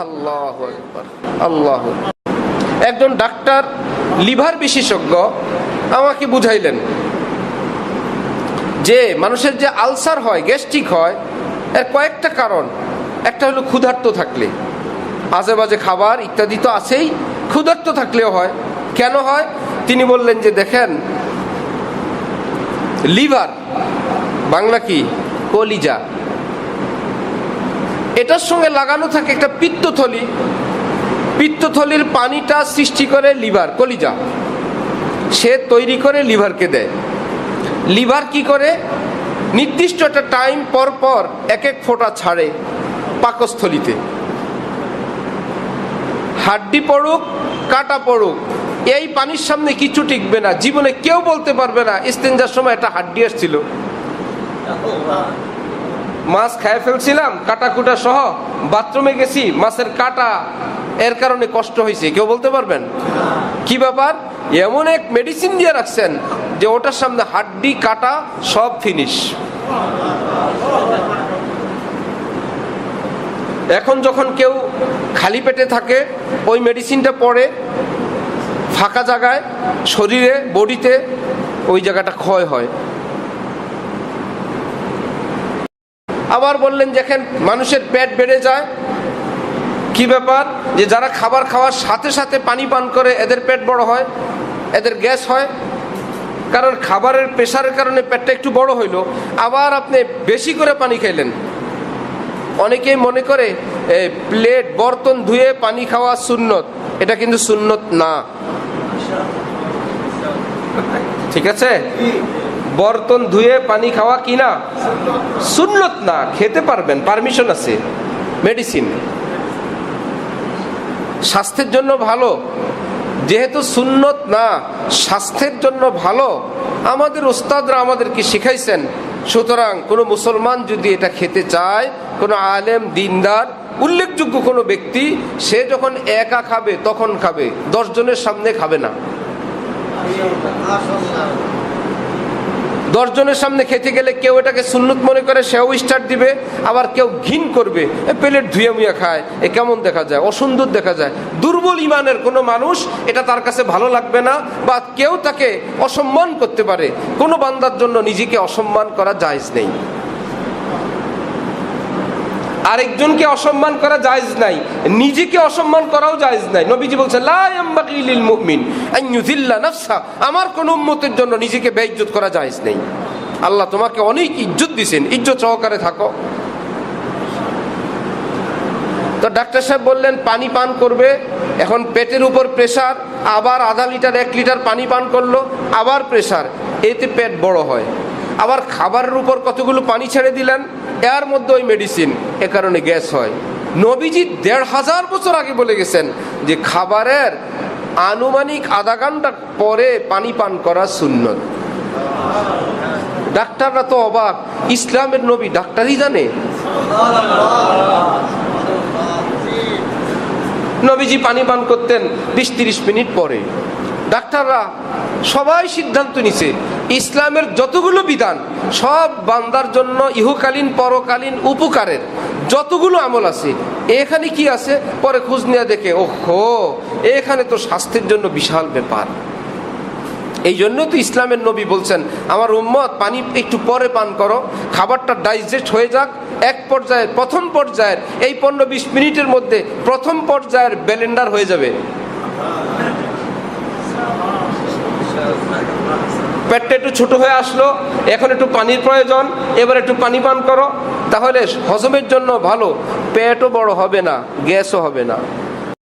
আল্লাহ একজন doctor, liver বিশেষজ্ঞ, আমাকে বুঝাইলেন যে মানুষের যে আলসার হয়, গ্যাস্ট্রিক হয়, এর কয়েকটা কারণ। একটা হলো ক্ষুধার্ত থাকলে। আজে বাজে খাবার ইত্যাদি তো আছেই, ক্ষুধার্ত থাকলেও হয়। কেন হয়? তিনি বললেন যে দেখেন, লিভার, বাংলা কি? কলিজা। এটার সঙ্গে লাগানো থাকে একটা পিত্তথলি। পিত্তথলির পানিটা সৃষ্টি করে লিভার, কলিজা। সে তৈরি করে লিভারকে দেয়। লিভার কি করে? নির্দিষ্ট একটা টাইম পর পর এক এক ফোঁটা ছাড়ে পাকস্থলিতে। হাড্ডি পড়ুক, কাটা পড়ুক, এই পানির সামনে কিছু টিকবে না। জীবনে কেউ বলতে পারবে না, ইস্তেঞ্জার সময় একটা হাড্ডি আসছিল। মাছ খায় ফেলছিলাম কাটা কুটা সহ বাথরুমে গেছি, মাছের কাটা এর কারণে কষ্ট হয়েছে। কেউ বলতে পারবেন? কি ব্যাপার? এমন এক মেডিসিন দিয়ে রাখছেন যে ওটার সামনে হাড্ডি, কাটা সব ফিনিশ এখন যখন কেউ খালি পেটে থাকে, ওই মেডিসিনটা পড়ে ফাঁকা জায়গায়, শরীরে, বডিতে ওই জায়গাটা ক্ষয় হয়। আবার বললেন দেখেন, মানুষের পেট বেড়ে যায়। কি ব্যাপার? যে, যারা খাবার খাওয়ার সাথে সাথে পানি পান করে, এদের পেট বড় হয়, এদের গ্যাস হয়। কারণ খাবারের প্রেশারের কারণে পেটটা একটু বড় হইল। আবার আপনি বেশি করে পানি খাইলেন। অনেকেই মনে করে প্লেট, বর্তন ধুয়ে পানি খাওয়া সুন্নত। এটা কিন্তু সুন্নত না। ঠিক আছে? বর্তন ধুয়ে পানি খাওয়া কি না? সুন্নত না, খেতে পারবেন পারমিশন আছে মেডিসিন স্বাস্থ্যের জন্য ভালো, যেহেতু সুন্নত না, স্বাস্থ্যের জন্য ভালো, আমাদের ওস্তাদরা আমাদেরকে শিখাইছেন, সুতরাং কোনো মুসলমান যদি এটা খেতে চায়, কোনো আলেম, দিনদার, উল্লেখযোগ্য কোনো ব্যক্তি, সে যখন একা খাবে, তখন খাবে, দশজনের সামনে খাবে না। দশজনের সামনে খেতে গেলে কেউ এটাকে সুন্নত মনে করে, সেও স্টার্ট দিবে, আবার কেউ ঘিন করবে। প্লেট ধুয়ে মুয়ে খায়, এ কেমন দেখা যায়? অসুন্দর দেখা যায়। দুর্বল ইমানের কোনো মানুষ এটা তার কাছে ভালো লাগবে না, বা কেউ তাকে অসম্মান করতে পারে। কোনো বান্দার জন্য নিজেকে অসম্মান করা জায়জ নেই। আরেকজনকে অসম্মান করা জায়েজ নাই, নিজেকে অসম্মান করাও জায়েজ নাই। নবীজি নাফসা। আমার কোন উম্মতের জন্য নিজেকে বেইজ্জত করা জায়েজ নেই। আল্লাহ তোমাকে অনেক ইজ্জত দিছেন, ইজ্জত সহকারে থাকো। তো ডাক্তার সাহেব বললেন, পানি পান করবে, এখন পেটের উপর প্রেসার, আবার আধা লিটার, এক লিটার পানি পান করল, আবার প্রেসার, এতে পেট বড় হয়। আবার খাবারের উপর কতগুলো পানি ছেড়ে দিলেন এর মধ্যে ওই মেডিসিন এ কারণে গ্যাস হয়। নবীজি দেড় হাজার বছর আগে বলে গেছেন যে খাবারের আনুমানিক আধা ঘণ্টা পরে পানি পান করা সুন্নত। ডাক্তাররা তো অবাক, ইসলামের নবী ডাক্তারই জানে। নবীজি পানি পান করতেন বিশ তিরিশ মিনিট পরে। ডাক্তাররা সবাই সিদ্ধান্ত নিছে, ইসলামের যতগুলো বিধান, সব বান্দার জন্য ইহুকালীন, পরকালীন উপকারের যতগুলো আমল আছে, এখানে কি আছে? পরে খোঁজ নেওয়া দেখে, ওহো, এখানে তো স্বাস্থ্যের জন্য বিশাল ব্যাপার। এই জন্য তো ইসলামের নবী বলছেন, আমার উম্মত, পানি একটু পরে পান করো, খাবারটা ডাইজেস্ট হয়ে যাক, এক পর্যায়ে, প্রথম পর্যায়ের, এই পনেরো বিশ মিনিটের মধ্যে প্রথম পর্যায়ের ব্যালেন্ডার হয়ে যাবে। পেটটা একটু ছোটো হয়ে আসলো, এখন একটু পানির প্রয়োজন, এবার একটু পানি পান করো, তাহলে হজমের জন্য ভালো, পেটও বড় হবে না, গ্যাসও হবে না।